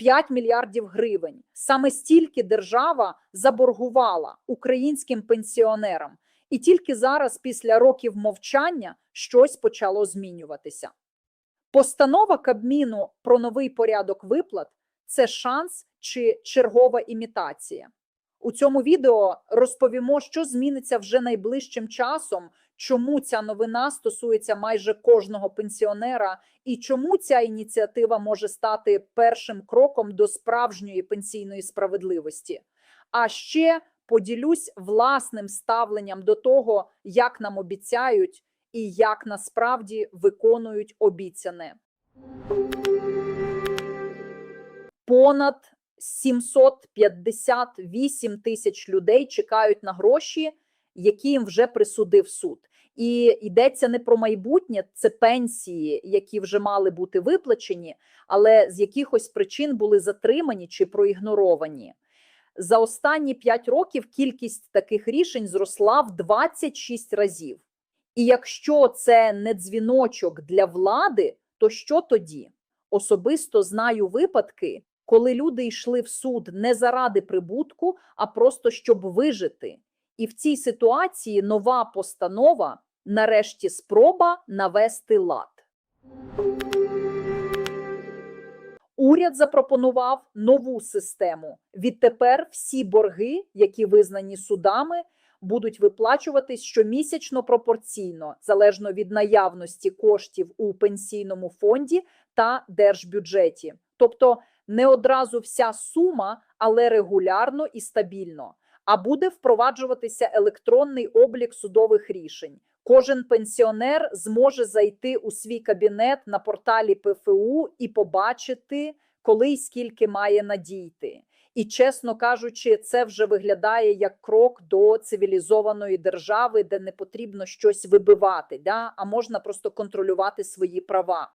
5 мільярдів гривень. Саме стільки держава заборгувала українським пенсіонерам, і тільки зараз, після років мовчання, щось почало змінюватися. Постанова Кабміну про новий порядок виплат це шанс чи чергова імітація. У цьому відео розповімо, що зміниться вже найближчим часом, чому ця новина стосується майже кожного пенсіонера, і чому ця ініціатива може стати першим кроком до справжньої пенсійної справедливості. А ще поділюсь власним ставленням до того, як нам обіцяють і як насправді виконують обіцяне. Понад 758 тисяч людей чекають на гроші, які їм вже присудив суд. І йдеться не про майбутнє, це пенсії, які вже мали бути виплачені, але з якихось причин були затримані чи проігноровані. За останні 5 років кількість таких рішень зросла в 26 разів. І якщо це не дзвіночок для влади, то що тоді? Особисто знаю випадки, коли люди йшли в суд не заради прибутку, а просто щоб вижити. І в цій ситуації нова постанова нарешті спроба навести лад. Уряд запропонував нову систему. Відтепер всі борги, які визнані судами, будуть виплачуватись щомісячно пропорційно, залежно від наявності коштів у пенсійному фонді та держбюджеті. Тобто не одразу вся сума, але регулярно і стабільно. А буде впроваджуватися електронний облік судових рішень. Кожен пенсіонер зможе зайти у свій кабінет на порталі ПФУ і побачити, коли й скільки має надійти. І, чесно кажучи, це вже виглядає як крок до цивілізованої держави, де не потрібно щось вибивати, да? а можна просто контролювати свої права.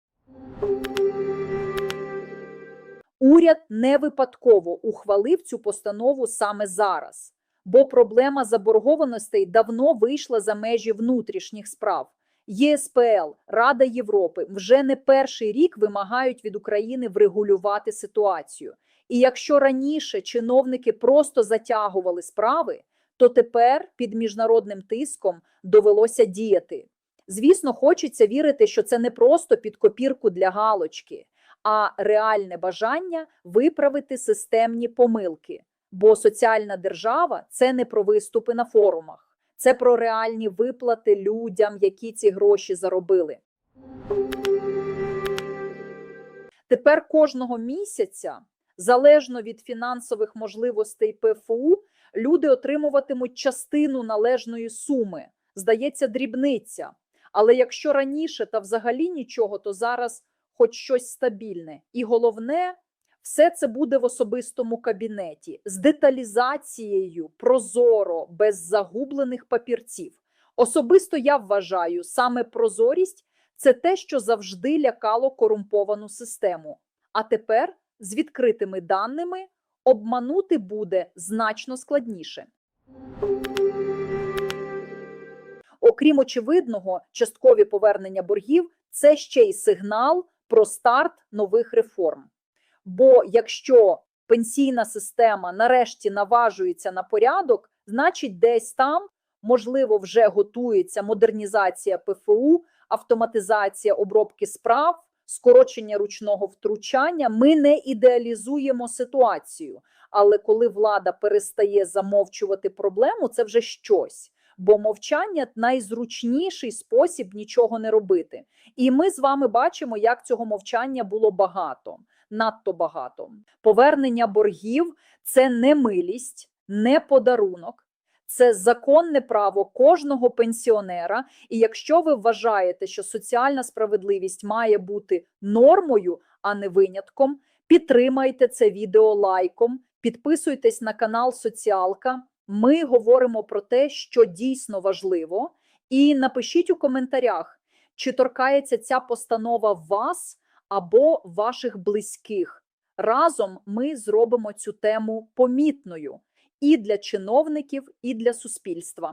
Уряд не випадково ухвалив цю постанову саме зараз, бо проблема заборгованостей давно вийшла за межі внутрішніх справ. ЄСПЛ, Рада Європи вже не перший рік вимагають від України врегулювати ситуацію. І якщо раніше чиновники просто затягували справи, то тепер під міжнародним тиском довелося діяти. Звісно, хочеться вірити, що це не просто під копірку для галочки, а реальне бажання виправити системні помилки. Бо соціальна держава це не про виступи на форумах, це про реальні виплати людям, які ці гроші заробили. Тепер кожного місяця, залежно від фінансових можливостей ПФУ, люди отримуватимуть частину належної суми. Здається, дрібниця. Але якщо раніше та взагалі нічого, то зараз хоч щось стабільне. І головне, все це буде в особистому кабінеті з деталізацією, прозоро, без загублених папірців. Особисто я вважаю, саме прозорість це те, що завжди лякало корумповану систему. А тепер з відкритими даними обманути буде значно складніше. Окрім очевидного, часткові повернення боргів це ще й сигнал про старт нових реформ. Бо якщо пенсійна система нарешті наважується на порядок, значить, десь там можливо вже готується модернізація ПФУ, автоматизація обробки справ, скорочення ручного втручання. Ми не ідеалізуємо ситуацію. Але коли влада перестає замовчувати проблему, це вже щось. Бо мовчання найзручніший спосіб нічого не робити. І ми з вами бачимо, як цього мовчання було багато, надто багато. Повернення боргів це не милість, не подарунок, це законне право кожного пенсіонера. І якщо ви вважаєте, що соціальна справедливість має бути нормою, а не винятком, підтримайте це відео лайком, підписуйтесь на канал Соціалка. Ми говоримо про те, що дійсно важливо, і напишіть у коментарях, чи торкається ця постанова вас або ваших близьких. Разом ми зробимо цю тему помітною і для чиновників, і для суспільства.